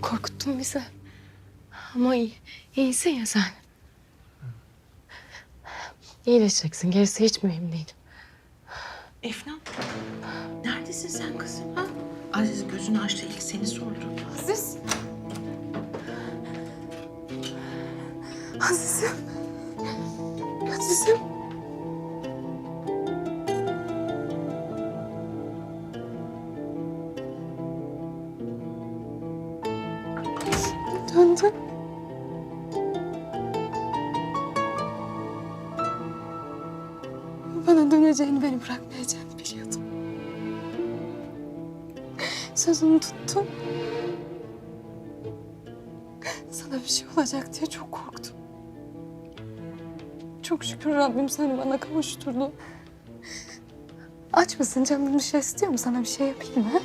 korkuttun bizi. Ama iyi, iyisin ya sen. İyileşeceksin. Gerisi hiç mühim değil. Efnan, neredesin sen kızım ha? Aziz gözünü açtı ilk seni sordu. Aziz. Azizim. Azizim. Döndü. Bana döneceğini, beni bırakmayacağını biliyordum. Sözünü tuttum. Sana bir şey olacak diye çok korktum. Çok şükür Rabbim seni bana kavuşturdu. Aç mısın? Canın bir şey istiyor mu? Sana bir şey yapayım mı?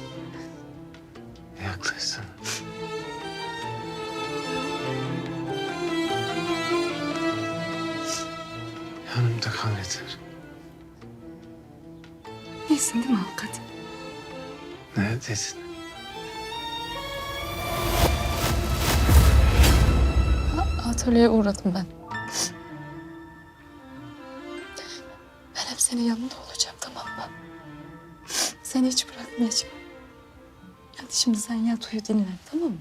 Kal yeter. İyisin değil mi avukat? Neredesin? Atölyeye uğradım ben. Ben hep senin yanında olacağım tamam mı? Seni hiç bırakmayacağım. Hadi şimdi sen yat uyu dinlen tamam mı?